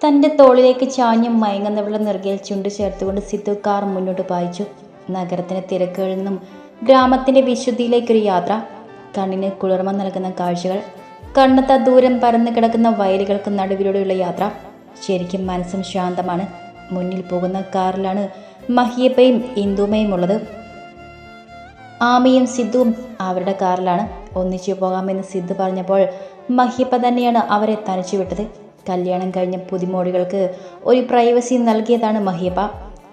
തന്റെ തോളിലേക്ക് ചാഞ്ഞും മയങ്ങുന്നവളുടെ നെറുകയിൽ ചുണ്ടു ചേർത്തുകൊണ്ട് സിദ്ധു കാർ മുന്നോട്ട് പായിച്ചു. നഗരത്തിന് തിരക്കുകളിൽ നിന്നും ഗ്രാമത്തിന്റെ വിശുദ്ധിയിലേക്കൊരു യാത്ര കണ്ണിന് കുളിർമ നൽകുന്ന കാഴ്ചകൾ കണ്ണത്ത ദൂരം പരന്നു കിടക്കുന്ന വയലുകൾക്ക് നടുവിലൂടെയുള്ള യാത്ര ശരിക്കും മനസ്സും ശാന്തമാണ്. മുന്നിൽ പോകുന്ന കാറിലാണ് മഹിയപ്പയും ഇന്ദുമയും ഉള്ളത്. ആമയും സിദ്ധുവും അവരുടെ കാറിലാണ്. ഒന്നിച്ചു പോകാമെന്ന് സിദ്ധു പറഞ്ഞപ്പോൾ മഹിയപ്പ തന്നെയാണ് അവരെ തനിച്ചു വിട്ടത്. കല്യാണം കഴിഞ്ഞ പുതിമോടികൾക്ക് ഒരു പ്രൈവസി നൽകിയതാണ് മഹിയപ്പ.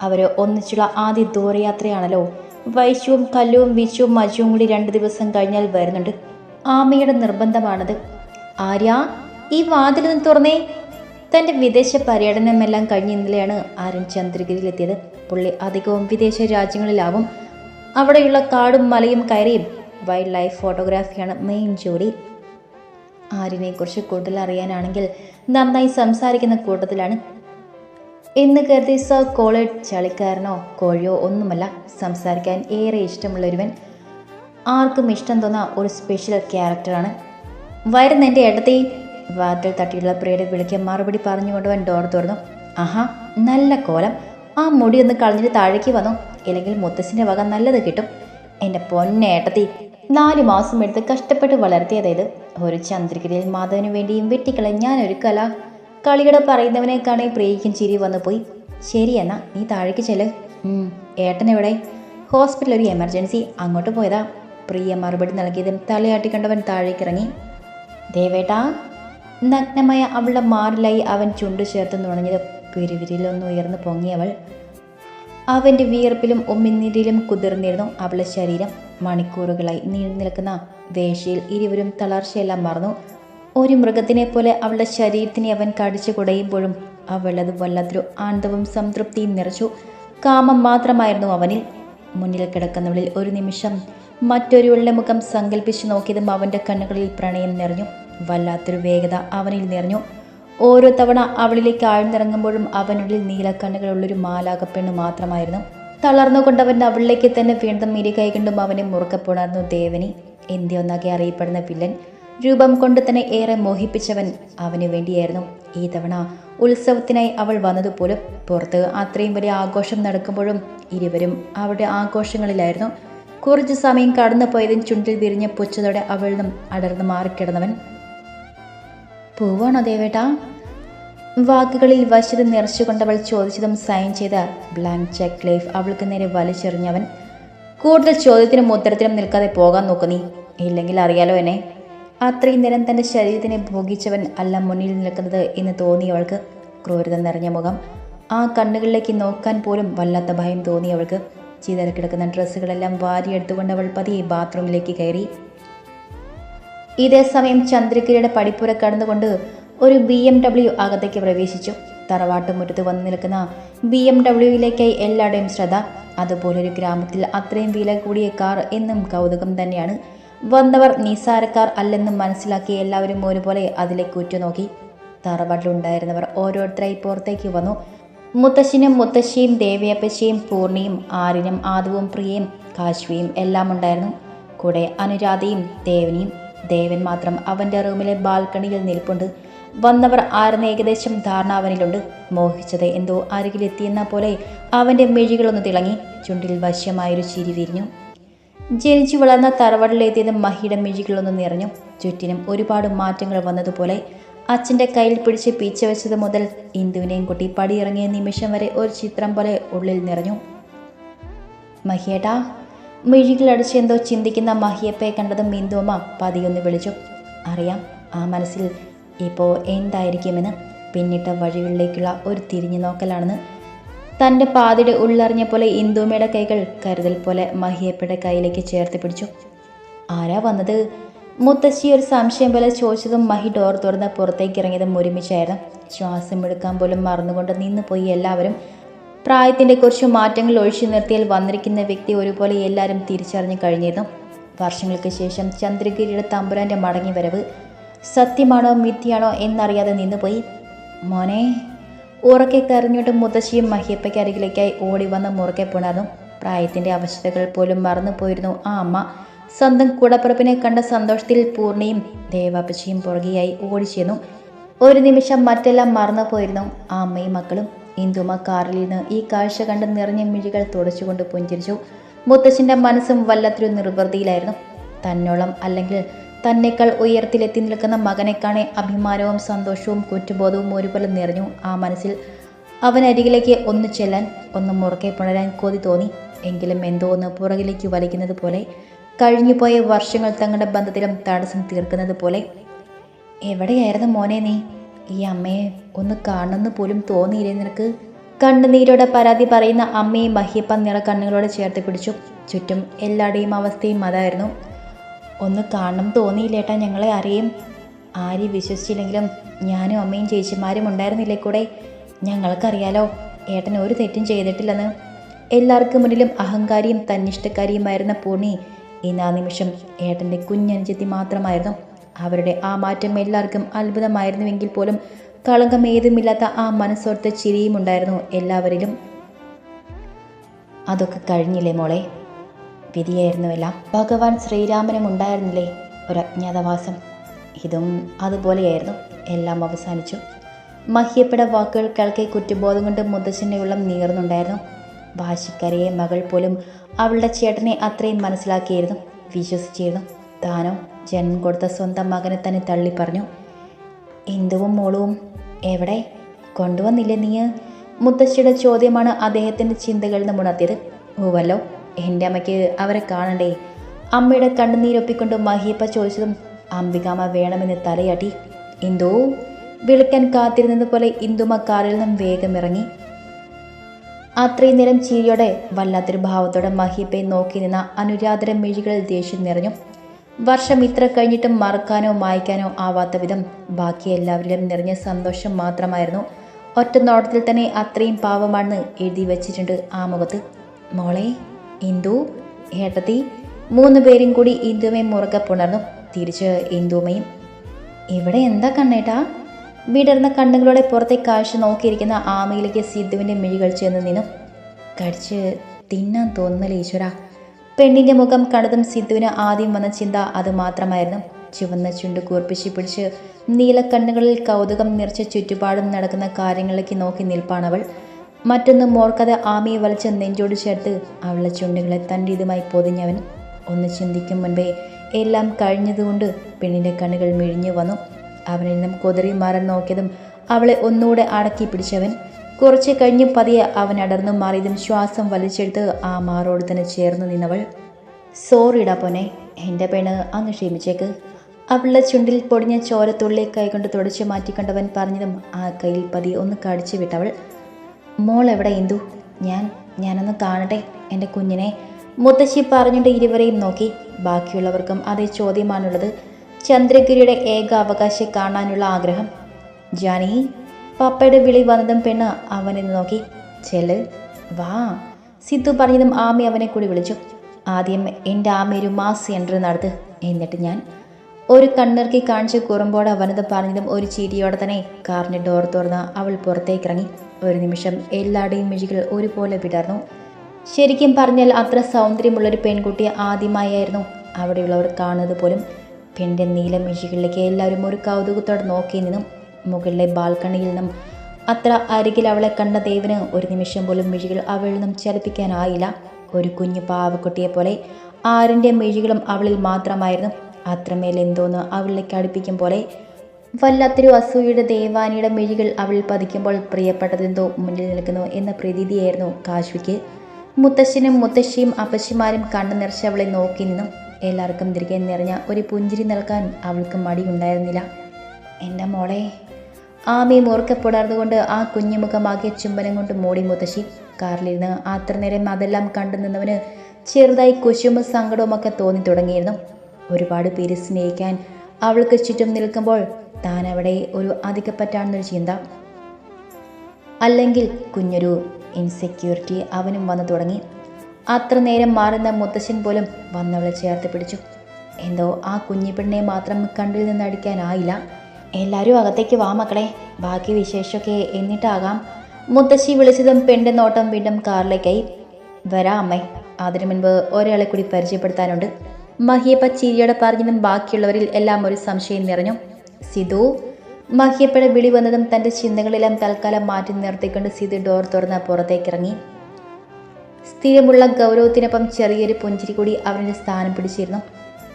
അവർ ഒന്നിച്ചുള്ള ആദ്യ ദൂരയാത്രയാണല്ലോ. വൈശുവും കല്ലുവും വിശുവും മജുവും കൂടി രണ്ട് ദിവസം കഴിഞ്ഞാൽ വരുന്നുണ്ട്. ആമയുടെ നിർബന്ധമാണത്. ആര്യ ഈ വാതിൽ നിന്ന് തുറന്നേ. തന്റെ വിദേശ പര്യടനമെല്ലാം കഴിഞ്ഞ് ഇന്നലെയാണ് ആര്യൻ ചന്ദ്രഗിരിയിലെത്തിയത്. പുള്ളി അധികവും വിദേശ രാജ്യങ്ങളിലാവും. അവിടെയുള്ള കാടും മലയും കയറിയും. വൈൽഡ് ലൈഫ് ഫോട്ടോഗ്രാഫിയാണ് മെയിൻ ജോലി. ആര്യനെക്കുറിച്ച് കൂടുതൽ അറിയാനാണെങ്കിൽ നന്നായി സംസാരിക്കുന്ന കൂട്ടത്തിലാണ്. എന്ന് കരുതി സർ കോളേജ് ചളിക്കാരനോ കോഴിയോ ഒന്നുമല്ല സംസാരിക്കാൻ ഏറെ ഇഷ്ടമുള്ള ഒരുവൻ ആർക്കും ഇഷ്ടം തോന്നുന്ന ഒരു സ്പെഷ്യൽ ക്യാരക്ടറാണ് വരുന്ന എന്റെ ഇടത്തെ വാതിൽ തട്ടിയുള്ള പ്രിയയുടെ വിളിക്ക് മറുപടി പറഞ്ഞുകൊണ്ടുവൻ ഡോർ തുറന്നു. ആഹാ നല്ല കോലം. ആ മുടി ഒന്ന് കളഞ്ഞിട്ട് താഴേക്ക് വന്നു. ഇല്ലെങ്കിൽ മുത്തശ്ശിന്റെ വക നല്ലത് കിട്ടും. എന്റെ പൊന്നേട്ടത്തി നാല് മാസം എടുത്ത് കഷ്ടപ്പെട്ട് വളർത്തിയതായത് ഒരു ചന്ദ്രഗിരിയിൽ മാധവന് വേണ്ടിയും വെട്ടിക്കളെ ഞാനൊരു കല. കളിയുടെ പറയുന്നവനെ കാണേ പ്രിയയ്ക്കും ചിരി വന്നു പോയി. ശരി എന്നാ നീ താഴേക്ക് ചെല്ല്. ഏട്ടൻ എവിടെ? ഹോസ്പിറ്റൽ ഒരു എമർജൻസി. അങ്ങോട്ട് പോയതാ. പ്രിയ മറുപടി നൽകിയതും താഴേക്ക് ഇറങ്ങി ദേവേട്ടാ നഗ്നമായ അവളുടെ മാറിലായി അവൻ ചുണ്ടു ചേർത്ത് നുണഞ്ഞത് പെരുവിരിലൊന്ന് ഉയർന്നു പൊങ്ങിയവൾ. അവന്റെ വിയർപ്പിലും ഉമ്മിനീരിലും കുതിർന്നിരുന്നു അവളുടെ ശരീരം. മണിക്കൂറുകളായി നീണ്ടു നിൽക്കുന്ന വേശയിൽ ഇരുവരും തളർച്ചയെല്ലാം മറന്നു. ഒരു മൃഗത്തിനെ പോലെ അവളുടെ ശരീരത്തിനെ അവൻ കടിച്ചു കുടയുമ്പോഴും അവളത് വല്ലാത്തൊരു ആനന്ദവും സംതൃപ്തിയും നിറച്ചു. കാമം മാത്രമായിരുന്നു അവനിൽ. മുന്നിൽ കിടക്കുന്നവളിൽ ഒരു നിമിഷം മറ്റൊരുവളുടെ മുഖം സങ്കല്പിച്ചു നോക്കിയതും അവന്റെ കണ്ണുകളിൽ പ്രണയം നിറഞ്ഞു. വല്ലാത്തൊരു വേഗത അവനിൽ നിറഞ്ഞു. ഓരോ തവണ അവളിലേക്ക് ആഴ്ന്നിറങ്ങുമ്പോഴും അവനുള്ളിൽ നീലക്കണ്ണുകളുള്ളൊരു മാലാകപ്പെണ്ണ് മാത്രമായിരുന്നു. തളർന്നുകൊണ്ടവൻ അവളിലേക്ക് തന്നെ വീണ്ടും ഇരു കൈകൊണ്ടും അവനെ മുറുക്കപ്പെടാറുന്നു ദേവനി. ഇന്ത്യ ഒന്നാകെ അറിയപ്പെടുന്ന വില്ലൻ രൂപം കൊണ്ട് തന്നെ ഏറെ മോഹിപ്പിച്ചവൻ അവന് വേണ്ടിയായിരുന്നു. ഈ തവണ ഉത്സവത്തിനായി അവൾ വന്നതുപോലും പുറത്ത് അത്രയും വലിയ ആഘോഷം നടക്കുമ്പോഴും ഇരുവരും അവരുടെ ആഘോഷങ്ങളിലായിരുന്നു. കുറച്ചു സമയം കടന്നു പോയതും ചുണ്ടിൽ വിരിഞ്ഞ പുച്ഛതോടെ അവളിൽ നിന്നും അടർന്നു മാറിക്കിടന്നവൻ പോവാണോ ദേവേട്ടാ? വാക്കുകളിൽ വശ്യത നിറച്ചുകൊണ്ടവൾ ചോദിച്ചതും സൈൻ ചെയ്ത ബ്ലാങ്ക് ചെക്ക് ലൈഫ് അവൾക്ക് നേരെ വലിച്ചെറിഞ്ഞവൻ കൂടുതൽ ചോദ്യത്തിനും ഉത്തരത്തിനും നിൽക്കാതെ പോകാൻ നോക്കു നീ. ഇല്ലെങ്കിൽ അറിയാലോ എന്നെ. അത്രയും നേരം തന്റെ ശരീരത്തിനെ ഭോഗിച്ചവൻ അല്ല മുന്നിൽ നിൽക്കുന്നത് എന്ന് തോന്നിയവൾക്ക് ക്രൂരത നിറഞ്ഞ മുഖം. ആ കണ്ണുകളിലേക്ക് നോക്കാൻ പോലും വല്ലാത്ത ഭയം തോന്നി അവൾക്ക്. തോന്നിയവൾക്ക് കിടക്കുന്ന ഡ്രസ്സുകളെല്ലാം വാരിയെടുത്തുകൊണ്ട് അവൾ പതിയെ ബാത്റൂമിലേക്ക് കയറി. ഇതേ സമയം ചന്ദ്രഗിരിയുടെ പടിപ്പുര കടന്നുകൊണ്ട് ഒരു ബി എം ഡബ്ല്യു അകത്തേക്ക് പ്രവേശിച്ചു. തറവാട്ടുമുറ്റത്ത് വന്നു നിൽക്കുന്ന ബി എം ഡബ്ല്യുവിലേക്കായി എല്ലാവരുടെയും ശ്രദ്ധ. അതുപോലൊരു ഗ്രാമത്തിൽ അത്രയും വില കൂടിയ കാർ എന്നും കൗതുകം തന്നെയാണ്. വന്നവർ നിസാരക്കാർ അല്ലെന്നും മനസ്സിലാക്കി എല്ലാവരും ഒരുപോലെ അതിലേക്ക് ഉറ്റുനോക്കി. തറവാട്ടിലുണ്ടായിരുന്നവർ ഓരോരുത്തരായി പുറത്തേക്ക് വന്നു. മുത്തശ്ശിനും മുത്തശ്ശിയും ദേവിയപ്പച്ചയും പൂർണിയും ആരിനും ആദവും പ്രിയയും കാശ്വിയും എല്ലാം ഉണ്ടായിരുന്നു. കൂടെ അനുരാധയും ദേവനിയും. ദേവൻ മാത്രം അവന്റെ റൂമിലെ ബാൽക്കണിയിൽ നിൽപ്പുണ്ട്. വന്നവർ ആരെന്ന് ഏകദേശം ധാരണ അവനിലുണ്ട്. മോഹിച്ചത് എന്തോ അരികിലെത്തിയെന്ന പോലെ അവന്റെ മിഴികളൊന്ന് തിളങ്ങി ചുണ്ടിൽ വശ്യമായൊരു ചിരി വിരിഞ്ഞു. ജനിച്ചു വളർന്ന തറവാടിലെത്തിയത് മഹിയുടെ മിഴികളൊന്ന് നിറഞ്ഞു. ചുറ്റിനും ഒരുപാട് മാറ്റങ്ങൾ വന്നതുപോലെ അച്ഛന്റെ കയ്യിൽ പിടിച്ച് പീച്ച വെച്ചത് മുതൽ ഇന്ദുവിനെയും കുട്ടി പടിയിറങ്ങിയ നിമിഷം വരെ ഒരു ചിത്രം പോലെ ഉള്ളിൽ നിറഞ്ഞു. മഹിയേട്ടാ മിഴികളടിച്ച് എന്തോ ചിന്തിക്കുന്ന മഹിയപ്പയെ കണ്ടതും ഇന്ദുവമ്മ പതിയൊന്ന് വിളിച്ചു. അറിയാം ആ മനസ്സിൽ ഇപ്പോൾ എന്തായിരിക്കുമെന്ന് പിന്നിട്ട വഴികളിലേക്കുള്ള ഒരു തിരിഞ്ഞു നോക്കലാണെന്ന് തന്റെ പാതിയുടെ ഉള്ളറിഞ്ഞ പോലെ ഇന്ദുമയുടെ കൈകൾ കരുതൽ പോലെ മഹിയപ്പയുടെ കയ്യിലേക്ക് ചേർത്ത് പിടിച്ചു. ആരാ വന്നത്? മുത്തശ്ശി ഒരു സംശയം പോലെ ചോദിച്ചതും മഹി ഡോർ തുറന്ന് പുറത്തേക്ക് ഇറങ്ങിയതും ഒരുമിച്ചായിരുന്നു. ശ്വാസം എടുക്കാൻ പോലും മറന്നുകൊണ്ട് നിന്ന് പോയി എല്ലാവരും. പ്രായത്തിന്റെ കുറച്ച് മാറ്റങ്ങൾ ഒഴിച്ചു നിർത്തിയാൽ വന്നിരിക്കുന്ന വ്യക്തി ഒരുപോലെ എല്ലാവരും തിരിച്ചറിഞ്ഞു കഴിഞ്ഞിരുന്നു. വർഷങ്ങൾക്ക് ശേഷം ചന്ദ്രഗിരിയുടെ തമ്പുരാന്റെ മടങ്ങി വരവ് സത്യമാണോ മിഥ്യയാണോ എന്നറിയാതെ നിന്നുപോയി. മോനെ ഉറക്കെ കരഞ്ഞിട്ട് മുത്തശ്ശിയും മഹിയപ്പയ്ക്ക് അരികിലേക്കായി ഓടി വന്ന മുറുക്കെ പുണർന്നു പ്രായത്തിന്റെ അവശതകൾ പോലും മറന്നു പോയിരുന്നു ആ അമ്മ. സ്വന്തം കൂടപ്പുറപ്പിനെ കണ്ട സന്തോഷത്തിൽ പൂർണയും ദേവാപ്പച്ചിയും പുറകെയായി ഓടി ഓടിച്ചെന്നു ഒരു നിമിഷം മറ്റെല്ലാം മറന്നു പോയിരുന്നു ആ അമ്മയും മക്കളും. ഇന്ദുമ കാറിൽ നിന്ന് ഈ കാഴ്ച കണ്ട് നിറഞ്ഞ മിഴികൾ തുടച്ചുകൊണ്ട് പുഞ്ചിരിച്ചു. മുത്തശ്ശന്റെ മനസ്സും വല്ലാത്തൊരു നിർവൃതിയിലായിരുന്നു. തന്നോളം അല്ലെങ്കിൽ തന്നെക്കാൾ ഉയരത്തിലെത്തി നിൽക്കുന്ന മകനെ കാണെ അഭിമാനവും സന്തോഷവും കുറ്റബോധവും ഒരുപോലെ നിറഞ്ഞു ആ മനസ്സിൽ. അവൻ അരികിലേക്ക് ഒന്ന് ചെല്ലാൻ ഒന്ന് മുറുകെ പുണരാൻ കൊതി തോന്നി. എങ്കിലും എന്തോ ഒന്ന് പുറകിലേക്ക് വലിക്കുന്നത് പോലെ കഴിഞ്ഞുപോയ വർഷങ്ങൾ തങ്ങളുടെ ബന്ധത്തിലും തടസ്സം തീർക്കുന്നത് പോലെ. എവിടെയായിരുന്നു മോനെ നീ? ഈ അമ്മയെ ഒന്ന് കാണുന്നു പോലും തോന്നിയില്ലേ നിനക്ക്? കണ്ണുനീരോടെ പരാതി പറയുന്ന അമ്മയും മഹിയപ്പ നിറ കണ്ണുകളോട് ചേർത്ത് പിടിച്ചു. ചുറ്റും എല്ലാവരുടെയും അവസ്ഥയും അതായിരുന്നു. ഒന്ന് കാണണം തോന്നിയില്ലേട്ടാ ഞങ്ങളെ അറിയും ആരും വിശ്വസിച്ചില്ലെങ്കിലും ഞാനും അമ്മയും ചേച്ചിമാരും ഉണ്ടായിരുന്നില്ലേ കൂടെ? ഞങ്ങൾക്കറിയാലോ ഏട്ടൻ ഒരു തെറ്റും ചെയ്തിട്ടില്ലെന്ന്. എല്ലാവർക്കും മുന്നിലും അഹങ്കാരിയും തന്നിഷ്ടക്കാരിയുമായിരുന്ന പൂർണി ഇന്ന് ആ നിമിഷം ഏട്ടന്റെ കുഞ്ഞനുജത്തി മാത്രമായിരുന്നു. അവരുടെ ആ മാറ്റം എല്ലാവർക്കും അത്ഭുതമായിരുന്നുവെങ്കിൽ പോലും കളങ്കം ഏതുമില്ലാത്ത ആ മനസ്സോർത്ത ചിരിയും ഉണ്ടായിരുന്നു എല്ലാവരിലും. അതൊക്കെ കഴിഞ്ഞില്ലേ മോളെ? വിധിയായിരുന്നുവെല്ലാം ഭഗവാൻ ശ്രീരാമനും ഉണ്ടായിരുന്നില്ലേ? ഒരു അജ്ഞാതവാസം. ഇതും അതുപോലെയായിരുന്നു. എല്ലാം അവസാനിച്ചു. മഹ്യപ്പെട വാക്കുകൾ കേൾക്കെ കുറ്റബോധം കൊണ്ട് മുത്തശ്ശന്റെ ഉള്ളം നീർന്നുണ്ടായിരുന്നു. വാശിക്കരയെ മകൾ പോലും അവളുടെ ചേട്ടനെ അത്രയും മനസ്സിലാക്കിയിരുന്നു വിശ്വസിച്ചിരുന്നു. താനോ ജന്മം കൊടുത്ത സ്വന്തം മകനെ തന്നെ തള്ളി പറഞ്ഞു. ഇന്ദുവും മോളുവും എവിടെ? കൊണ്ടുവന്നില്ലേ നീ മുത്തശ്ശിയുടെ ചോദ്യമാണ് അദ്ദേഹത്തിന്റെ ചിന്തകളിൽ നിന്ന് ഉണർത്തിയത്. ഓവല്ലോ എന്റെ അമ്മയ്ക്ക് അവരെ കാണണ്ടേ? അമ്മയുടെ കണ്ണുനീരൊപ്പിക്കൊണ്ട് മഹിയപ്പ ചോദിച്ചതും അംബികാമ വേണമെന്ന് തലയാട്ടി. എന്തോ? വിളിക്കാൻ കാത്തിരുന്നത് പോലെ ഇന്ദുമ കാറിൽ നിന്നും വേഗം ഇറങ്ങി. അത്രയും നേരം ചിരിയോടെ വല്ലാത്തൊരു ഭാവത്തോടെ മഹിയപ്പയെ നോക്കി നിന്ന അനുരാധര മിഴികളിൽ ദേഷ്യം നിറഞ്ഞു. വർഷം ഇത്ര കഴിഞ്ഞിട്ടും മറക്കാനോ മായ്ക്കാനോ ആവാത്ത വിധം ബാക്കി എല്ലാവരിലും നിറഞ്ഞ സന്തോഷം മാത്രമായിരുന്നു. ഒറ്റ നോട്ടത്തിൽ തന്നെ അത്രയും പാവമാണെന്ന് എഴുതി വച്ചിട്ടുണ്ട് ആ മുഖത്ത്. മോളെ ഇന്ദു ഏട്ടത്തി മൂന്ന് പേരും കൂടി ഇന്ദുമയും മുറുകെ പുണർന്നു. തിരിച്ച് ഇന്ദുമയും ഇവിടെ എന്താ കണ്ണേട്ടാ? വിടർന്ന കണ്ണുകളോടെ പുറത്തെ കാഴ്ച നോക്കിയിരിക്കുന്ന ആമയിലേക്ക് സിദ്ധുവിന്റെ മിഴികൾ ചെന്ന് നിന്നു. കടിച്ച് തിന്നാൻ തോന്നുന്നല്ലേ ഈശ്വര? പെണ്ണിന്റെ മുഖം കണ്ടതും സിദ്ധുവിന് ആദ്യം വന്ന ചിന്ത അത് മാത്രമായിരുന്നു. ചുവന്ന ചുണ്ട് കൂർപ്പിച്ച് പിടിച്ച് നീലക്കണ്ണുകളിൽ കൗതുകം നിറച്ച് ചുറ്റുപാടും നടക്കുന്ന കാര്യങ്ങളിലേക്ക് നോക്കി നിൽപ്പാണവൾ മറ്റൊന്നും ഓർക്കാതെ ആമിയെ വലിച്ച നെഞ്ചോട് ചേർത്ത് അവളുടെ ചുണ്ടുകളെ തന്റെ ഇതുമായി പൊതിഞ്ഞവൻ ഒന്ന് ചിന്തിക്കും മുൻപേ എല്ലാം കഴിഞ്ഞതുകൊണ്ട് പെണ്ണിന്റെ കണ്ണുകൾ മിഴിഞ്ഞു വന്നു. അവനിൽ നിന്നും കുതിറി മാറാൻ നോക്കിയതും അവളെ ഒന്നുകൂടെ അടക്കി പിടിച്ചവൻ. കുറച്ച് കഴിഞ്ഞ് പതിയെ അവൻ അടർന്നു മാറിയതും ശ്വാസം വലിച്ചെടുത്ത് ആ മാറോട് തന്നെ ചേർന്ന് നിന്നവൾ സോറിടാ പോനെ എന്റെ പെണ്ണ് അങ്ങ് ക്ഷമിച്ചേക്ക്. അവളുടെ ചുണ്ടിൽ പൊടിഞ്ഞ ചോരത്തുള്ളി കൈകൊണ്ട് തുടച്ചു മാറ്റിക്കൊണ്ടവൻ പറഞ്ഞതും ആ കയ്യിൽ പതി ഒന്ന് കടിച്ചു വിട്ടവൾ മോൾ എവിടെ ഇന്ദു? ഞാൻ ഞാനൊന്ന് കാണട്ടെ എന്റെ കുഞ്ഞിനെ. മുത്തശ്ശി പറഞ്ഞിട്ട് ഇരുവരെയും നോക്കി. ബാക്കിയുള്ളവർക്കും അതേ ചോദ്യമാണുള്ളത്. ചന്ദ്രഗിരിയുടെ ഏക അവകാശം കാണാനുള്ള ആഗ്രഹം. ജാനി പപ്പയുടെ വിളി വന്നതും പെണ്ണ് അവനെ നോക്കി. ചെൽ വാ. സിദ്ധു പറഞ്ഞതും ആമി അവനെ കൂടി വിളിച്ചു. ആദ്യം എന്റെ ആമി ഒരു മാസ് എൻട്രി നടത്ത്. എന്നിട്ട് ഞാൻ ഒരു കണ്ണിറക്കി കാണിച്ച് കുറുമ്പോടെ അവനത് പറഞ്ഞതും ഒരു ചിരിയോടെ തന്നെ കാറിന്റെ ഡോർ തുറന്ന് അവൾ പുറത്തേക്ക് ഇറങ്ങി ഒരു നിമിഷം എല്ലാവരുടെയും മിഴികൾ ഒരുപോലെ വിടർന്നു ശരിക്കും പറഞ്ഞാൽ അത്ര സൗന്ദര്യമുള്ളൊരു പെൺകുട്ടി ആദ്യമായായിരുന്നു. അവിടെയുള്ളവർ കാണുന്നത് പോലും പെണ്ണിന്റെ നീല മിഴികളിലേക്ക് എല്ലാവരും ഒരു കൗതുകത്തോടെ നോക്കി നിന്നും മുകളിലെ ബാൽക്കണിയിൽ നിന്നും. അത്ര അരികിൽ അവളെ കണ്ട ദേവന് ഒരു നിമിഷം പോലും മിഴികൾ അവളിൽ നിന്നും ചലിപ്പിക്കാനായില്ല. ഒരു കുഞ്ഞു പാവക്കുട്ടിയെ പോലെ ആരിന്റെ മിഴികളും അവളിൽ മാത്രമായിരുന്നു. അത്രമേൽ എന്തോന്ന് അവളിലേക്ക് അടുപ്പിക്കും പോലെ വല്ലാത്തൊരു അസൂയയുടെ ദേവാനിയുടെ മിഴികൾ അവൾ പതിക്കുമ്പോൾ പ്രിയപ്പെട്ടതെന്തോ മുന്നിൽ നിൽക്കുന്നു എന്ന പ്രതീതിയായിരുന്നു കാശ്വിക്ക്. മുത്തശ്ശനും മുത്തശ്ശിയും അപ്പശ്ശിമാരും കണ്ണു നിറച്ച് അവളെ നോക്കി നിന്നും. എല്ലാവർക്കും തിരികെ നിറഞ്ഞ ഒരു പുഞ്ചിരി നൽകാൻ അവൾക്ക് മടിയുണ്ടായിരുന്നില്ല എന്റെ മോളെ ആമി മുറുക്കപ്പെടാർന്നുകൊണ്ട് ആ കുഞ്ഞുമുഖമാകിയ ചുംബനം കൊണ്ട് മൂടി മുത്തശ്ശി. കാറിലിരുന്ന് അത്ര നേരം അതെല്ലാം കണ്ടു നിന്നവന് ചെറുതായി കുശുമ്പ് സങ്കടവുമൊക്കെ തോന്നി തുടങ്ങിയിരുന്നു. ഒരുപാട് പേര് സ്നേഹിക്കാൻ അവൾക്ക് ചുറ്റും നിൽക്കുമ്പോൾ താൻ അവിടെ ഒരു അധികപ്പറ്റാണെന്നൊരു ചിന്ത. അല്ലെങ്കിൽ കുഞ്ഞൊരു ഇൻസെക്യൂരിറ്റി അവനും വന്നു തുടങ്ങി. അത്ര നേരം മാറുന്ന മുത്തശ്ശൻ പോലും വന്നവളെ ചേർത്ത് പിടിച്ചു. എന്തോ ആ കുഞ്ഞിപ്പെണ്ണെ മാത്രം കണ്ടിൽ നിന്ന് അടിക്കാനായില്ല. എല്ലാവരും അകത്തേക്ക് വാ മക്കളെ. ബാക്കി വിശേഷമൊക്കെ എന്നിട്ടാകാം. മുത്തശ്ശി വിളിച്ചതും പെണ്ണിന്റെ നോട്ടം വീണ്ടും കാറിലേക്കായി. വരാ അമ്മേ. അതിനു മുൻപ് ഒരാളെ കൂടി പരിചയപ്പെടുത്താനുണ്ട്. മഹിയപ്പ ചിരിയോടെ പറഞ്ഞതും ബാക്കിയുള്ളവരിൽ എല്ലാം ഒരു സംശയം നിറഞ്ഞു. സിധു. മഹ്യപ്പഴ വിളി വന്നതും തന്റെ ചിന്തകളെല്ലാം തൽക്കാലം മാറ്റി നിർത്തിക്കൊണ്ട് സിധു ഡോർ തുറന്ന് പുറത്തേക്കിറങ്ങി. സ്ഥിരമുള്ള ഗൗരവത്തിനൊപ്പം ചെറിയൊരു പുഞ്ചിരി കൂടി അവന്റെ സ്ഥാനം പിടിച്ചിരുന്നു.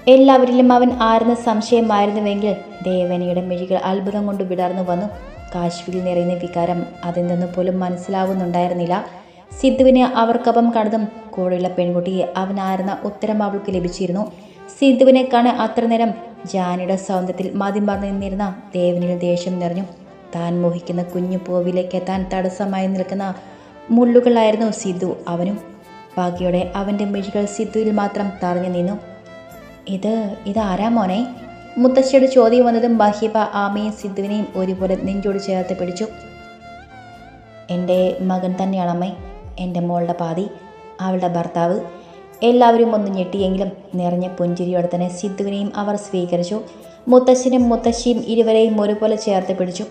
എല്ലാവരിലും അവൻ ആരെന്ന സംശയമായിരുന്നുവെങ്കിൽ ദേവനയുടെ മിഴികൾ അത്ഭുതം കൊണ്ട് വിടർന്നു വന്നു. കാശ്മീരിൽ നിറയുന്ന വികാരം അതെന്തെന്ന് പോലും മനസ്സിലാവുന്നുണ്ടായിരുന്നില്ല. സിദ്ധുവിനെ അവർക്കൊപ്പം കണ്ടതും കൂടെയുള്ള പെൺകുട്ടിയെ അവനായിരുന്ന ഉത്തരം അവൾക്ക് ലഭിച്ചിരുന്നു. സിദ്ധുവിനെ അത്ര നേരം. ജാനിയുടെ സൗന്ദര്യത്തിൽ മതിമറന്നു നിന്നിരുന്ന ദേവനിൽ ദേഷ്യം നിറഞ്ഞു. താൻ മോഹിക്കുന്ന കുഞ്ഞു പൂവിലേക്ക് എത്താൻ തടസ്സമായി നിൽക്കുന്ന മുള്ളുകളായിരുന്നു സിദ്ധു അവനും. ബാക്കിയോടെ അവന്റെ മിഴികൾ സിദ്ധുവിൽ മാത്രം തറഞ്ഞു നിന്നു. ഇത് ഇതാരാ മോനെ? മുത്തശ്ശിയുടെ ചോദ്യം വന്നതും ബാഹ്യബ ആമയും സിദ്ധുവിനെയും ഒരുപോലെ നെഞ്ചോട് ചേർത്ത് പിടിച്ചു. എന്റെ മകൻ തന്നെയാണ് അമ്മേ എന്റെ മോളുടെ പാതി അവളുടെ ഭർത്താവ്. എല്ലാവരും ഒന്ന് ഞെട്ടിയെങ്കിലും നിറഞ്ഞ പുഞ്ചിരിയോടെ തന്നെ സിദ്ധുവിനെയും അവർ സ്വീകരിച്ചു. മുത്തശ്ശനും മുത്തശ്ശിയും ഇരുവരെയും ഒരുപോലെ ചേർത്ത് പിടിച്ചു.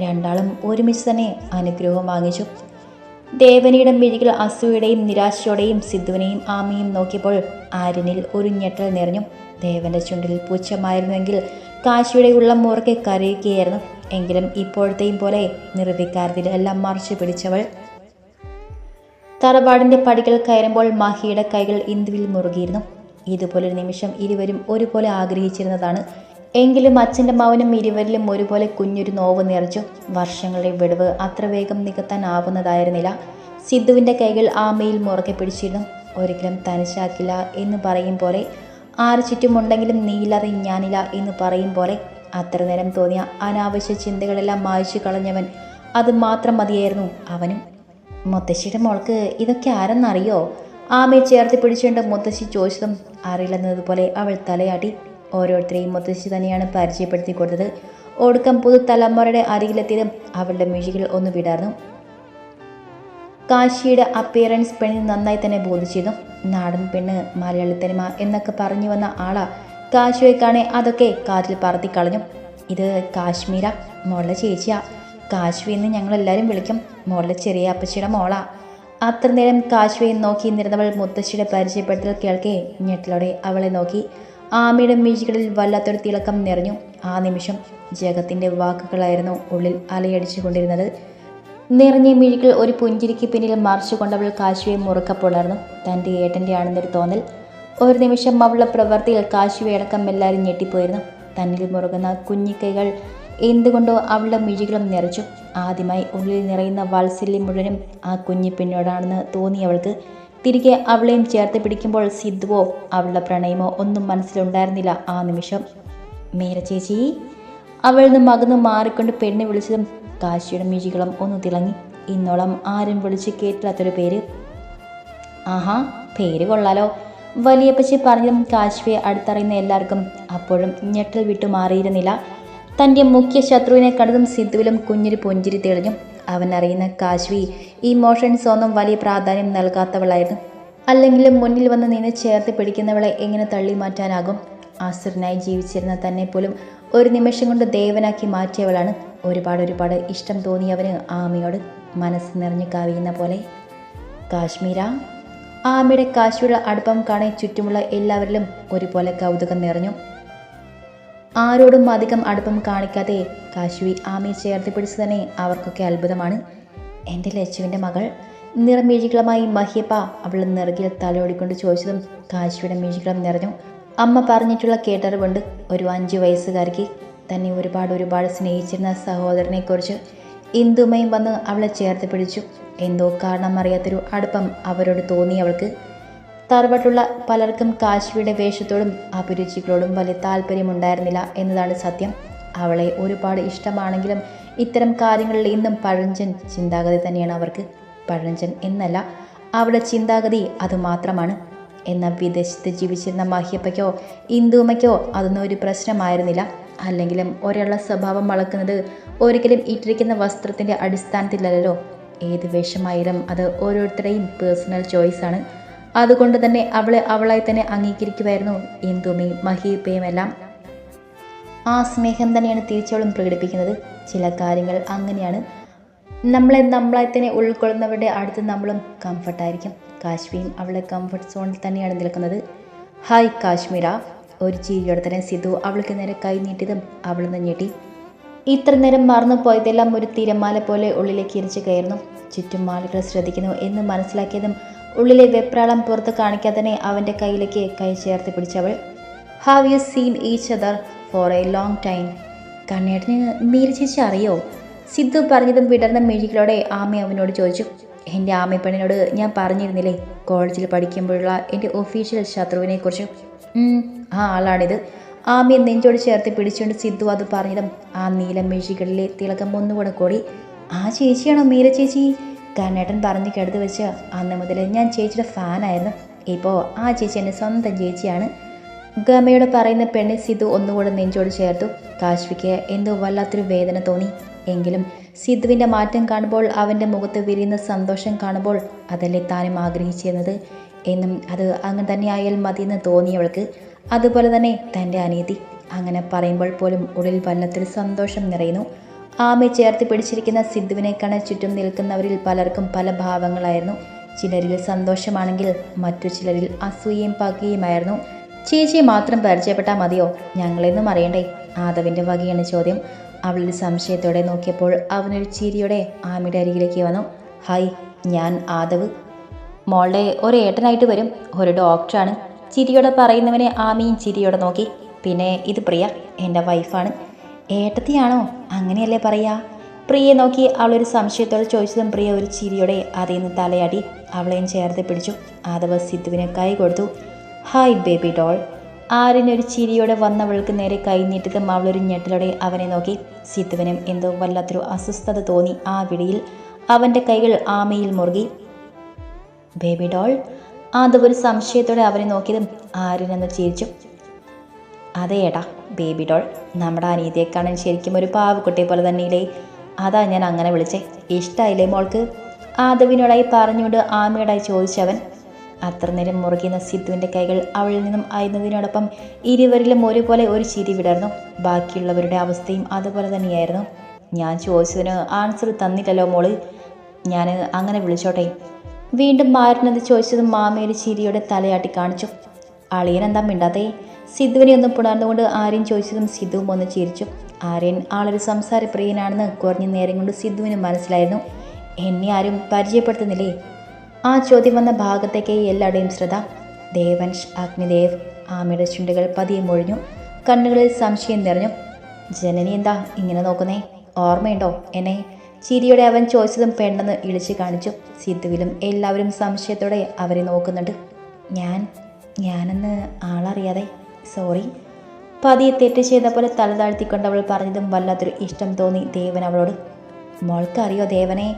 രണ്ടാളും ഒരുമിച്ച് തന്നെ അനുഗ്രഹം വാങ്ങിച്ചു. ദേവനിയുടെ മിഴികൾ അസൂയുടെയും നിരാശയോടെയും സിദ്ധുവിനെയും ആമയും നോക്കിയപ്പോൾ ആര്യനിൽ ഒരു ഞെട്ടൽ നിറഞ്ഞു. ദേവന്റെ ചുണ്ടിൽ പുച്ഛമായിരുന്നുവെങ്കിൽ കാശിയുടെ ഉള്ളം മുറക്കെ കരയുകയായിരുന്നു. എങ്കിലും ഇപ്പോഴത്തെയും പോലെ നിർവികാരത്തിൽ എല്ലാം മറിച്ചു പിടിച്ചവൾ തറവാടിന്റെ പടികൾ കയറുമ്പോൾ മഹിയുടെ കൈകൾ ഇന്ദുവിൽ മുറുകിയിരുന്നു. ഇതുപോലൊരു നിമിഷം ഇരുവരും ഒരുപോലെ ആഗ്രഹിച്ചിരുന്നതാണ്. എങ്കിലും അച്ഛന്റെ മൗനം ഇരുവരിലും ഒരുപോലെ കുഞ്ഞൊരു നോവ് നിറച്ചു. വർഷങ്ങളുടെ വിടവ് അത്ര വേഗം നികത്താനാവുന്നതായിരുന്നില്ല സിദ്ധുവിന്റെ കൈകൾ ആമയിൽ മുറുകെ പിടിച്ചിരുന്നു. ഒരിക്കലും തനിച്ചാക്കില്ല എന്ന് പറയും പോലെ ആറ് ചുറ്റുമുണ്ടെങ്കിലും നീയില്ലാതെ ഞാനില്ല എന്ന് പറയും പോലെ അത്ര നേരം തോന്നിയ അനാവശ്യ ചിന്തകളെല്ലാം മായ്ച്ചു കളഞ്ഞവൻ. അത് മാത്രം മതിയായിരുന്നു അവനും. മുത്തശ്ശിയുടെ മോൾക്ക് ഇതൊക്കെ ആരെന്നറിയോ? ആമയെ ചേർത്ത് പിടിച്ചുകൊണ്ട് മുത്തശ്ശി ചോദിച്ചതും അറിയില്ലെന്നതുപോലെ അവൾ തലയാട്ടി ഓരോരുത്തരെയും മുത്തശ്ശി തന്നെയാണ് പരിചയപ്പെടുത്തി കൊടുത്തത്. ഒടുക്കം പുതു തലമുറയുടെ അരികിലെത്തിയതും അവളുടെ മിഴികൾ ഒന്ന് വിടാർന്നു. കാശിയുടെ അപ്പിയറൻസ് പെണ്ണിന് നന്നായി തന്നെ ബോധിച്ചിരുന്നു. നാടൻ പെണ്ണ് മലയാളി തനിമ എന്നൊക്കെ പറഞ്ഞു വന്ന ആളാ. കാശിയെ കാണെ അതൊക്കെ കാറ്റിൽ പറത്തി കളഞ്ഞു ഇത് കാശ്മീര മോളുടെ ചേച്ചിയാ. കാശ്വി എന്ന് ഞങ്ങളെല്ലാവരും വിളിക്കും. മോളുടെ ചെറിയ അപ്പച്ചിയുടെ മോളാ. അത്ര നേരം കാശ്വിയെ നോക്കി നിരന്നവൾ മുത്തശ്ശിയുടെ പരിചയപ്പെടുത്തൽ കേൾക്കെ ഞെട്ടലോടെ അവളെ നോക്കി. ആമയുടെ മിഴികളിൽ വല്ലാത്തൊരു തിളക്കം നിറഞ്ഞു. ആ നിമിഷം ജഗത്തിന്റെ വാക്കുകളായിരുന്നു ഉള്ളിൽ അലയടിച്ചു കൊണ്ടിരുന്നത് നിറഞ്ഞ മിഴികൾ ഒരു പുഞ്ചിരിക്ക് പിന്നിൽ മറിച്ചുകൊണ്ടവൾ കാശുവെ മുറുക്കപ്പൊളർന്നു തന്റെ ഏട്ടന്റെ ആണെന്നൊരു തോന്നൽ. ഒരു നിമിഷം അവളുടെ പ്രവൃത്തിയിൽ കാശുവയടക്കം എല്ലാവരും ഞെട്ടിപ്പോയിരുന്നു. തന്നിൽ മുറുകുന്ന കുഞ്ഞിക്കൈകൾ എന്തുകൊണ്ടോ അവളുടെ മിഴികളും നിറച്ചു. ആദ്യമായി ഉള്ളിൽ നിറയുന്ന വാത്സല്യം മുഴുവനും ആ കുഞ്ഞു പെണ്ണോടാണെന്ന് തോന്നി അവൾക്ക്. തിരികെ അവളെയും ചേർത്ത് പിടിക്കുമ്പോൾ സിദ്ധുവോ അവളുടെ പ്രണയമോ ഒന്നും മനസ്സിലുണ്ടായിരുന്നില്ല ആ നിമിഷം. മേര ചേച്ചി അവളിൽ നിന്ന് മകന്ന് മാറിക്കൊണ്ട് പെണ്ണെ വിളിച്ചതും കാശിയുടെ മിഴികളും ഒന്ന് തിളങ്ങി. ഇന്നോളം ആരും വിളിച്ച് കേട്ടില്ലാത്തൊരു പേര്. ആഹാ പേര് കൊള്ളാലോ. വലിയപ്പച്ചി പറഞ്ഞതും കാശ്വയെ അടുത്തറിയുന്ന എല്ലാവർക്കും അപ്പോഴും ഞെട്ടൽ വിട്ടു മാറിയിരുന്നില്ല തന്റെ മുഖ്യ ശത്രുവിനെ കണ്ടതും സിദ്ധുവിലും കുഞ്ഞൊരു പുഞ്ചിരി തെളിഞ്ഞു. അവൻ അറിയുന്ന കാശ്വി ഇമോഷൻസ് ഒന്നും വലിയ പ്രാധാന്യം നൽകാത്തവളായിരുന്നു. അല്ലെങ്കിലും മുന്നിൽ വന്ന് നിന്ന് ചേർത്ത് പിടിക്കുന്നവളെ എങ്ങനെ തള്ളി മാറ്റാനാകും? ആസുരനായി ജീവിച്ചിരുന്ന തന്നെ പോലും ഒരു നിമിഷം കൊണ്ട് ദേവനാക്കി മാറ്റിയവളാണ്. ഒരുപാട് ഒരുപാട് ഇഷ്ടം തോന്നിയവന് ആമയോട് മനസ്സ് നിറഞ്ഞു കവിയുന്ന പോലെ. കാശ്മീര? ആമയുടെ കാശ്മീരുടെ അടുപ്പം കാണാൻ ചുറ്റുമുള്ള എല്ലാവരിലും ഒരുപോലെ കൗതുകം നിറഞ്ഞു. ആരോടും അധികം അടുപ്പം കാണിക്കാതെ കാശുവി ആമയെ ചേർത്ത് പിടിച്ചു തന്നെ അവർക്കൊക്കെ അത്ഭുതമാണ്. എന്റെ ലച്ചുവിന്റെ മകൾ നിറമിഴികളുമായി മഹിയപ്പ അവൾ നിറകിൽ തലോടിക്കൊണ്ട് ചോദിച്ചതും കാശുവിയുടെ മിഴികളും നിറഞ്ഞു. അമ്മ പറഞ്ഞിട്ടുള്ള കേട്ടറിവുണ്ട്. ഒരു അഞ്ച് വയസ്സുകാരിക്ക് തന്നെ ഒരുപാട് ഒരുപാട് സ്നേഹിച്ചിരുന്ന സഹോദരനെക്കുറിച്ച് ഇന്ദുമയും വന്ന് അവളെ ചേർത്ത് പിടിച്ചു. എന്തോ കാരണം അറിയാത്തൊരു അടുപ്പം അവരോട് തോന്നി അവൾക്ക്. തറവാട്ടുള്ള പലർക്കും കാശിയുടെ വേഷത്തോടും അഭിരുചികളോടും വലിയ താല്പര്യമുണ്ടായിരുന്നില്ല എന്നതാണ് സത്യം. അവളെ ഒരുപാട് ഇഷ്ടമാണെങ്കിലും ഇത്തരം കാര്യങ്ങളിൽ ഇന്നും പഴഞ്ചൻ ചിന്താഗതി തന്നെയാണ് അവർക്ക്. പഴഞ്ചൻ എന്നല്ല അവളുടെ ചിന്താഗതി അതുമാത്രമാണ്. എന്നാൽ വിദേശത്ത് ജീവിച്ചിരുന്ന മഹ്യപ്പയ്ക്കോ ഇന്ദുമ്മയ്ക്കോ അതൊന്നും ഒരു പ്രശ്നമായിരുന്നില്ല. അല്ലെങ്കിലും ഒരാളുടെ സ്വഭാവം വളക്കുന്നത് ഒരിക്കലും ഇട്ടിരിക്കുന്ന വസ്ത്രത്തിന്റെ അടിസ്ഥാനത്തിലല്ലോ ഏത് വേഷമായാലും അത് ഓരോരുത്തരുടെയും പേഴ്സണൽ ചോയ്സാണ് അതുകൊണ്ട് തന്നെ അവളെ അവളായി തന്നെ അംഗീകരിക്കുമായിരുന്നു ഇന്ദുമയും മഹീപ്പയും എല്ലാം ആ സ്നേഹം തന്നെയാണ് തിരിച്ചവളും പ്രകടിപ്പിക്കുന്നത്. ചില കാര്യങ്ങൾ അങ്ങനെയാണ്. നമ്മളെ നമ്മളായി തന്നെ ഉൾക്കൊള്ളുന്നവരുടെ അടുത്ത് നമ്മളും കംഫർട്ടായിരിക്കും കാശ്മീരും അവളെ കംഫർട്ട് സോണിൽ തന്നെയാണ് നിൽക്കുന്നത്. ഹായ് കാശ്മീര. ഒരു ചിരിയോടെ തന്നെ സിധു അവൾക്ക് നേരെ കൈ നീട്ടിയതും അവൾ നിന്ന് ഞെട്ടി. ഇത്ര നേരം മറന്നു പോയതെല്ലാം ഒരു തിരമാല പോലെ ഉള്ളിലേക്ക് ഇരിച്ചു കയറുന്നു. ചുറ്റും ആളുകൾ ശ്രദ്ധിക്കുന്നു എന്ന് മനസ്സിലാക്കിയതും ഉള്ളിലെ വെപ്രാളം പുറത്ത് കാണിക്കാതെ അവന്റെ കയ്യിലേക്ക് കൈ ചേർത്ത് പിടിച്ചവൾ have you seen each other for a long time കണ്ണേട്ടന് Meera ചേച്ചി അറിയോ? സിദ്ധു പറഞ്ഞതും വിടർന്ന മിഴികളോടെ ആമ അവനോട് ചോദിച്ചു. എന്റെ ആമപ്പെണ്ണിനോട് ഞാൻ പറഞ്ഞിരുന്നില്ലേ? കോളേജിൽ പഠിക്കുമ്പോഴുള്ള എന്റെ ഒഫീഷ്യൽ ശത്രുവിനെക്കുറിച്ച്. കുറിച്ച് ആ ആളാണിത്. ആമയെ നെഞ്ചോട് ചേർത്ത് പിടിച്ചുകൊണ്ട് സിദ്ധു അത് പറഞ്ഞതും ആ നീല മിഴികളിലെ തിളക്കം ഒന്നുകൂടെ കൂടി. ആ ചേച്ചിയാണോ മീര ചേച്ചി? കണ്ണേട്ടൻ പറഞ്ഞു കെടുത്ത് വെച്ച് അന്ന് മുതൽ ഞാൻ ചേച്ചിയുടെ ഫാനായിരുന്നു. ഇപ്പോൾ ആ ചേച്ചി എന്റെ സ്വന്തം ചേച്ചിയാണ്. ഗമയോട് പറയുന്ന പെണ്ണ് സിദ്ധു ഒന്നുകൂടെ നെഞ്ചോട് ചേർത്തു. കാശ്വിക്ക് എന്തോ വല്ലാത്തൊരു വേദന തോന്നി. എങ്കിലും സിദ്ധുവിന്റെ മാറ്റം കാണുമ്പോൾ അവന്റെ മുഖത്ത് വിരിയുന്ന സന്തോഷം കാണുമ്പോൾ അതല്ലേ താനും ആഗ്രഹിച്ചിരുന്നത്? എന്നും അത് അങ്ങനെ തന്നെ ആയാൽ മതിയെന്ന് തോന്നിയവൾക്ക് അതുപോലെ തന്നെ തന്റെ അനീതി. അങ്ങനെ പറയുമ്പോൾ പോലും ഉള്ളിൽ വല്ലാത്തൊരു സന്തോഷം നിറയുന്നു. ആമയെ ചേർത്ത് പിടിച്ചിരിക്കുന്ന സിദ്ധുവിനെ കാണാൻ ചുറ്റും നിൽക്കുന്നവരിൽ പലർക്കും പല ഭാവങ്ങളായിരുന്നു. ചിലരിൽ സന്തോഷമാണെങ്കിൽ മറ്റു ചിലരിൽ അസൂയയും പകയുമായിരുന്നു. ചേച്ചിയെ മാത്രം പരിചയപ്പെട്ടാൽ മതിയോ? ഞങ്ങളെന്നും അറിയണ്ടേ? ആദവിന്റെ വകയാണ് ചോദ്യം. അവളിൽ സംശയത്തോടെ നോക്കിയപ്പോൾ അവനൊരു ചിരിയോടെ ആമിയുടെ അരികിലേക്ക് വന്നു. ഹായ് ഞാൻ ആദവ്. മോളുടെ ഒരു ഏട്ടനായിട്ട് വരും. ഒരു ഡോക്ടറാണ്. ചിരിയോടെ പറയുന്നവനെ ആമിയും ചിരിയോടെ നോക്കി. പിന്നെ ഇത് പ്രിയ എന്റെ വൈഫാണ്. ഏട്ടത്തിയാണോ? അങ്ങനെയല്ലേ പറയാ? പ്രിയെ നോക്കി അവളൊരു സംശയത്തോടെ ചോദിച്ചതും പ്രിയ ഒരു ചിരിയോടെ അതിൽ നിന്ന് തലയാടി അവളെയും ചേർത്ത് പിടിച്ചു. ആദവ സിദ്ധുവിനെ കൈ കൊടുത്തു. Hi baby doll. ആരിനൊരു ചിരിയോടെ വന്നവൾക്ക് നേരെ കൈ നീട്ടിയതും അവളൊരു ഞെട്ടലോടെ അവനെ നോക്കി. സിദ്ധുവിനും എന്തോ വല്ലാത്തൊരു അസ്വസ്ഥത തോന്നി. ആ വിടിയിൽ അവന്റെ കൈകൾ ആമയിൽ മുറുകി. Baby doll? ആദവ് ഒരു സംശയത്തോടെ അവനെ നോക്കിയതും ആരിനെന്ന് ചിരിച്ചു. അതെ ഏട്ടാ ബേബി ഡോൾ നമ്മുടെ അനീതിയെ കാണാൻ ശരിക്കും ഒരു പാവക്കുട്ടിയെ പോലെ തന്നെയില്ലേ? അതാ ഞാൻ അങ്ങനെ വിളിച്ചേ. ഇഷ്ടമായില്ലേ മോൾക്ക്? ആദവിനോടായി പറഞ്ഞുകൊണ്ട് ആമയോടായി ചോദിച്ചവൻ അത്ര നേരം മുറുകിയുന്ന സിദ്ധുവിന്റെ കൈകൾ അവളിൽ നിന്നും അയന്നതിനോടൊപ്പം ഇരുവരിലും ഒരുപോലെ ഒരു ചിരി വിടർന്നു. ബാക്കിയുള്ളവരുടെ അവസ്ഥയും അതുപോലെ തന്നെയായിരുന്നു. ഞാൻ ചോദിച്ചതിന് ആൻസർ തന്നില്ലല്ലോ മോൾ. ഞാൻ അങ്ങനെ വിളിച്ചോട്ടെ. വീണ്ടും മാറിനത് ചോദിച്ചതും മാമയൊരു ചിരിയോടെ തലയാട്ടി കാണിച്ചു. അളിയൻ എന്താ മിണ്ടാത്തേ? സിദ്ധുവിനെ ഒന്ന് പുണർന്നുകൊണ്ട് ആര്യൻ ചോദിച്ചതും സിദ്ധുവും ഒന്ന് ചിരിച്ചു. ആര്യൻ ആളൊരു സംസാരപ്രിയനാണെന്ന് കുറഞ്ഞ നേരം കൊണ്ട് സിദ്ധുവിന് മനസ്സിലായിരുന്നു. എന്നെ ആരും പരിചയപ്പെടുത്തുന്നില്ലേ? ആ ചോദ്യം വന്ന ഭാഗത്തേക്ക് എല്ലാവരുടെയും ശ്രദ്ധ. ദേവൻഷ് അഗ്നിദേവ് ആമയുടെ ചുണ്ടുകൾ പതിയെ മൊഴിഞ്ഞു. കണ്ണുകളിൽ സംശയം നിറഞ്ഞു. ജനനി എന്താ ഇങ്ങനെ നോക്കുന്നേ? ഓർമ്മയുണ്ടോ എന്നെ? ചിരിയോടെ അവൻ ചോദിച്ചതും പെണ്ണെന്ന് ഇളിച്ചു കാണിച്ചു. സിദ്ധുവിലും എല്ലാവരും സംശയത്തോടെ അവരെ നോക്കുന്നുണ്ട്. ഞാൻ ഞാനെന്ന് ആളറിയാതെ സോറി. പതിയെ തെറ്റ് ചെയ്ത പോലെ തല താഴ്ത്തിക്കൊണ്ട് അവൾ പറഞ്ഞതും വല്ലാത്തൊരു ഇഷ്ടം തോന്നി ദേവൻ അവളോട്. മോൾക്കറിയോ ദേവനെ?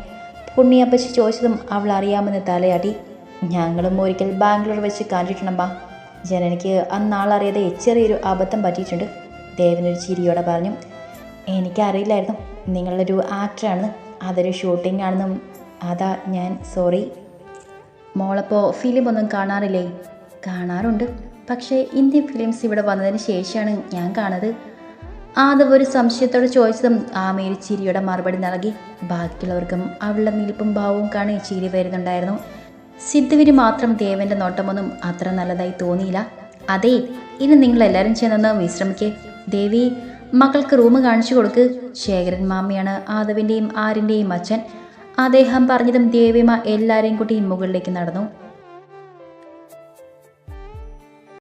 പുണ്യപ്പച്ചി ചോദിച്ചതും അവൾ അറിയാമെന്ന് തലയാട്ടി. ഞങ്ങളും ഒരിക്കൽ ബാംഗ്ലൂർ വെച്ച് കണ്ടിട്ടുണ്ടാ ജനനിക്ക് അന്നാളറിയാതെ ചെറിയൊരു അബദ്ധം പറ്റിയിട്ടുണ്ട്. ദേവനൊരു ചിരിയോടെ പറഞ്ഞു. എനിക്കറിയില്ലായിരുന്നു. നിങ്ങളൊരു ആക്ടറാണെന്ന്. അതൊരു ഷൂട്ടിംഗ് ആണെന്നും അതാ ഞാൻ സോറി. മോളപ്പോൾ ഫിലിം ഒന്നും കാണാറില്ലേ? കാണാറുണ്ട്. പക്ഷേ ഇന്ത്യൻ ഫിലിംസ് ഇവിടെ വന്നതിന് ശേഷമാണ് ഞാൻ കാണുന്നത്. ആദവ് ഒരു സംശയത്തോടെ ചോദിച്ചതും മേരി ചിരിയുടെ മറുപടി നൽകി. ബാക്കിയുള്ളവർക്കും അവളുടെ നിൽപ്പും ഭാവവും കാണി ചിരി വരുന്നുണ്ടായിരുന്നു. സിദ്ധുവിന് മാത്രം ദേവന്റെ നോട്ടമൊന്നും അത്ര നല്ലതായി തോന്നിയില്ല. അതെ ഇനി നിങ്ങളെല്ലാവരും ചെന്നൊന്ന് വിശ്രമിക്കേ. ദേവി മക്കൾക്ക് റൂം കാണിച്ചു കൊടുക്ക്. ശേഖരൻ മാമിയാണ് ആദവിന്റെയും ആരിന്റെയും അച്ഛൻ. അദ്ദേഹം പറഞ്ഞതും ദേവിമ എല്ലാവരെയും കൂട്ടി മുകളിലേക്ക് നടന്നു.